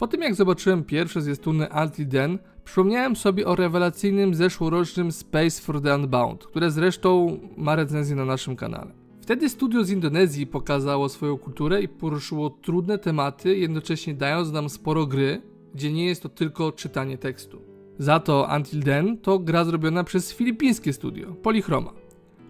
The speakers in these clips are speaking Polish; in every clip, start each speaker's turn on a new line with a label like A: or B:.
A: Po tym jak zobaczyłem pierwsze zwiastuny Until Then, przypomniałem sobie o rewelacyjnym zeszłorocznym Space for the Unbound, które zresztą ma recenzję na naszym kanale. Wtedy studio z Indonezji pokazało swoją kulturę i poruszyło trudne tematy, jednocześnie dając nam sporo gry, gdzie nie jest to tylko czytanie tekstu. Za to Until Then to gra zrobiona przez filipińskie studio, Polychroma.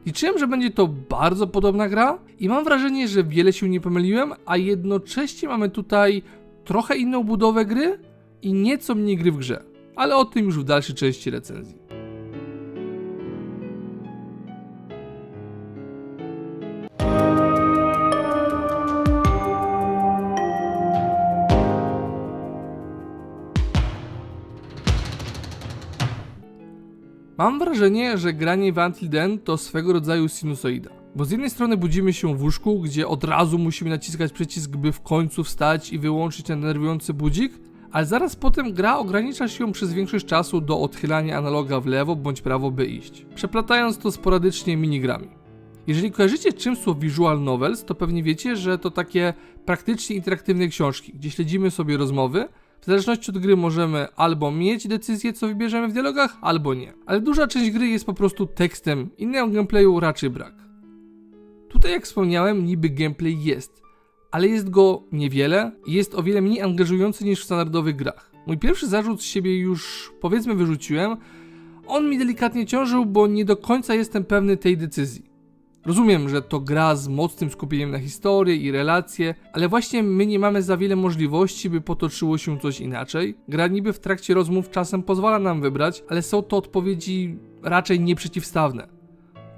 A: Liczyłem, że będzie to bardzo podobna gra i mam wrażenie, że wiele się nie pomyliłem, a jednocześnie mamy tutaj trochę inną budowę gry i nieco mniej gry w grze. Ale o tym już w dalszej części recenzji. Mam wrażenie, że granie w Until Then to swego rodzaju sinusoida. Bo z jednej strony budzimy się w łóżku, gdzie od razu musimy naciskać przycisk, by w końcu wstać i wyłączyć ten nerwujący budzik, ale zaraz potem gra ogranicza się przez większość czasu do odchylania analoga w lewo bądź prawo, by iść, przeplatając to sporadycznie minigrami. Jeżeli kojarzycie czym są visual novels, to pewnie wiecie, że to takie praktycznie interaktywne książki, gdzie śledzimy sobie rozmowy, w zależności od gry możemy albo mieć decyzję, co wybierzemy w dialogach, albo nie. Ale duża część gry jest po prostu tekstem, innego gameplayu raczej brak. Tutaj, jak wspomniałem, niby gameplay jest, ale jest go niewiele i jest o wiele mniej angażujący niż w standardowych grach. Mój pierwszy zarzut z siebie już powiedzmy wyrzuciłem. On mi delikatnie ciążył, bo nie do końca jestem pewny tej decyzji. Rozumiem, że to gra z mocnym skupieniem na historii i relacje, ale właśnie my nie mamy za wiele możliwości, by potoczyło się coś inaczej. Gra niby w trakcie rozmów czasem pozwala nam wybrać, ale są to odpowiedzi raczej nieprzeciwstawne.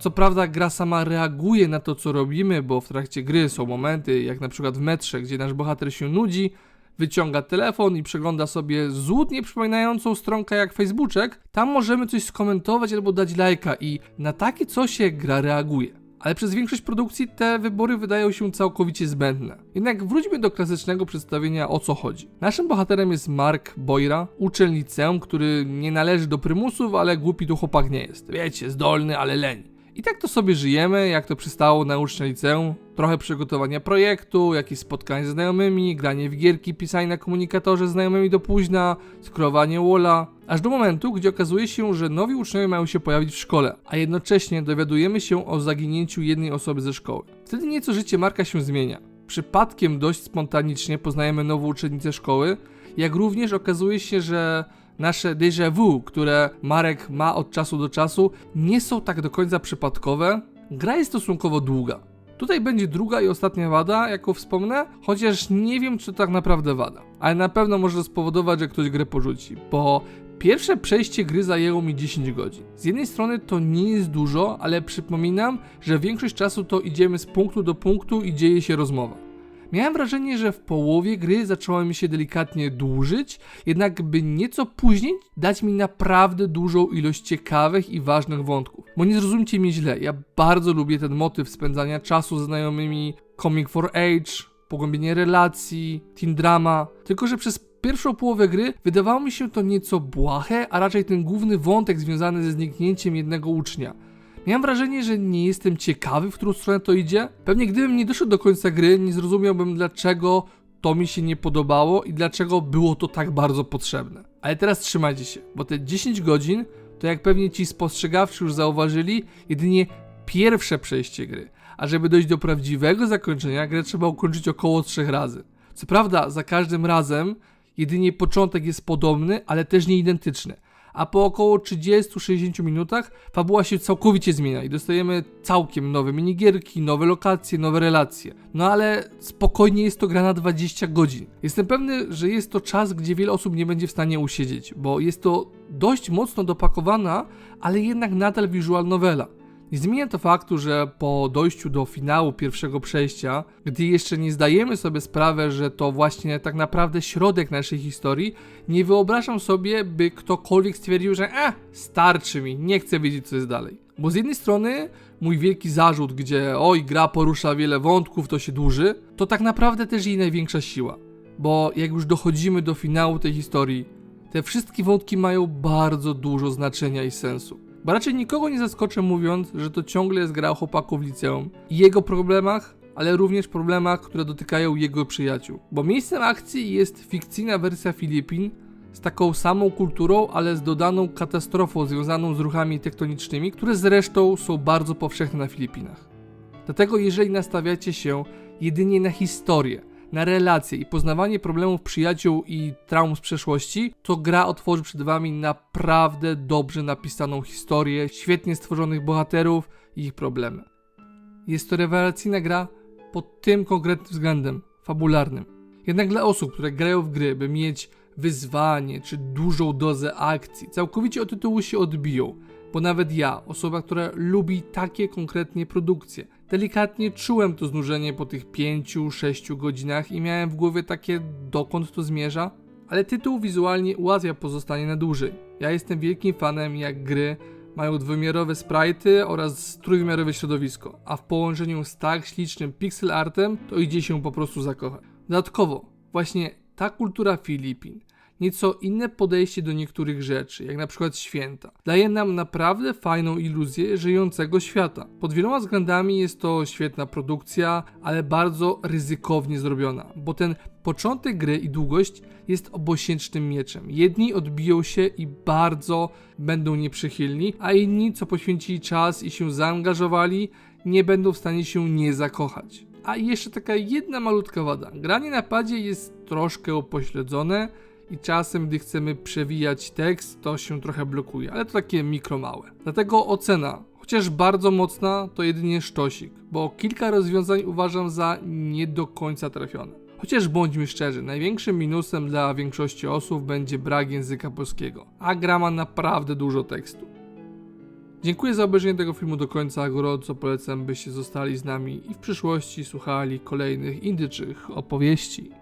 A: Co prawda gra sama reaguje na to, co robimy, bo w trakcie gry są momenty, jak na przykład w metrze, gdzie nasz bohater się nudzi, wyciąga telefon i przegląda sobie złudnie przypominającą stronkę jak Facebooczek, tam możemy coś skomentować albo dać lajka i na takie coś gra reaguje. Ale przez większość produkcji te wybory wydają się całkowicie zbędne. Jednak wróćmy do klasycznego przedstawienia o co chodzi. Naszym bohaterem jest Mark Boyra, uczeń liceum, który nie należy do prymusów, ale głupi tu chłopak nie jest. Wiecie, zdolny, ale leń. I tak to sobie żyjemy, jak to przystało na ucznia liceum. Trochę przygotowania projektu, jakieś spotkanie ze znajomymi, granie w gierki, pisanie na komunikatorze z znajomymi do późna, skrowanie wola. Aż do momentu, gdzie okazuje się, że nowi uczniowie mają się pojawić w szkole, a jednocześnie dowiadujemy się o zaginięciu jednej osoby ze szkoły. Wtedy nieco życie Marka się zmienia. Przypadkiem dość spontanicznie poznajemy nową uczennicę szkoły, jak również okazuje się, że nasze déjà vu, które Marek ma od czasu do czasu, nie są tak do końca przypadkowe. Gra jest stosunkowo długa. Tutaj będzie druga i ostatnia wada, jaką wspomnę, chociaż nie wiem, czy to tak naprawdę wada. Ale na pewno może spowodować, że ktoś grę porzuci, bo pierwsze przejście gry zajęło mi 10 godzin. Z jednej strony to nie jest dużo, ale przypominam, że większość czasu to idziemy z punktu do punktu i dzieje się rozmowa. Miałem wrażenie, że w połowie gry zaczęła mi się delikatnie dłużyć, jednak by nieco później dać mi naprawdę dużą ilość ciekawych i ważnych wątków. Bo nie zrozumcie mnie źle, ja bardzo lubię ten motyw spędzania czasu ze znajomymi, comic for age, pogłębienie relacji, teen drama, tylko że przez pierwszą połowę gry wydawało mi się to nieco błahe, a raczej ten główny wątek związany ze zniknięciem jednego ucznia. Miałem wrażenie, że nie jestem ciekawy, w którą stronę to idzie. Pewnie gdybym nie doszedł do końca gry, nie zrozumiałbym dlaczego to mi się nie podobało i dlaczego było to tak bardzo potrzebne. Ale teraz trzymajcie się, bo te 10 godzin to jak pewnie ci spostrzegawczy już zauważyli, jedynie pierwsze przejście gry. A żeby dojść do prawdziwego zakończenia, grę trzeba ukończyć około 3 razy. Co prawda, za każdym razem jedynie początek jest podobny, ale też nie identyczny a po około 30-60 minutach fabuła się całkowicie zmienia i dostajemy całkiem nowe minigierki, nowe lokacje, nowe relacje. No ale spokojnie jest to gra na 20 godzin. Jestem pewny, że jest to czas, gdzie wiele osób nie będzie w stanie usiedzieć, bo jest to dość mocno dopakowana, ale jednak nadal visual novela. Nie zmienia to faktu, że po dojściu do finału pierwszego przejścia, gdy jeszcze nie zdajemy sobie sprawy, że to właśnie tak naprawdę środek naszej historii, nie wyobrażam sobie, by ktokolwiek stwierdził, że e, starczy mi, nie chcę wiedzieć co jest dalej. Bo z jednej strony mój wielki zarzut, gdzie oj, gra porusza wiele wątków, to się dłuży, to tak naprawdę też jej największa siła. Bo jak już dochodzimy do finału tej historii, te wszystkie wątki mają bardzo dużo znaczenia i sensu. Bo raczej nikogo nie zaskoczę mówiąc, że to ciągle jest gra o chłopaku w liceum i jego problemach ale również problemach, które dotykają jego przyjaciół. Bo miejscem akcji jest fikcyjna wersja Filipin z taką samą kulturą, ale z dodaną katastrofą związaną z ruchami tektonicznymi, które zresztą są bardzo powszechne na Filipinach. Dlatego jeżeli nastawiacie się jedynie na historię, na relacje i poznawanie problemów przyjaciół i traum z przeszłości, to gra otworzy przed wami naprawdę dobrze napisaną historię, świetnie stworzonych bohaterów i ich problemy. Jest to rewelacyjna gra pod tym konkretnym względem fabularnym. Jednak dla osób, które grają w gry, by mieć wyzwanie czy dużą dozę akcji, całkowicie od tytułu się odbiją, bo nawet ja, osoba, która lubi takie konkretnie produkcje, delikatnie czułem to znużenie po tych 5-6 godzinach i miałem w głowie takie dokąd to zmierza, ale tytuł wizualnie ułatwia pozostanie na dłużej. Ja jestem wielkim fanem jak gry mają dwuwymiarowe sprite'y oraz trójwymiarowe środowisko, a w połączeniu z tak ślicznym pixel artem to idzie się po prostu zakochać. Dodatkowo, właśnie ta kultura Filipin, nieco inne podejście do niektórych rzeczy, jak na przykład święta, daje nam naprawdę fajną iluzję żyjącego świata. Pod wieloma względami jest to świetna produkcja, ale bardzo ryzykownie zrobiona, bo ten początek gry i długość jest obosięcznym mieczem. Jedni odbiją się i bardzo będą nieprzychylni, a inni, co poświęcili czas i się zaangażowali, nie będą w stanie się nie zakochać. A jeszcze taka jedna malutka wada. Granie na padzie jest troszkę upośledzone i czasem, gdy chcemy przewijać tekst, to się trochę blokuje, ale to takie mikro małe. Dlatego ocena, chociaż bardzo mocna, to jedynie sztosik, bo kilka rozwiązań uważam za nie do końca trafione. Chociaż bądźmy szczerzy, największym minusem dla większości osób będzie brak języka polskiego, a gra ma naprawdę dużo tekstu. Dziękuję za obejrzenie tego filmu do końca, gorąco polecam byście zostali z nami i w przyszłości słuchali kolejnych indyczych opowieści.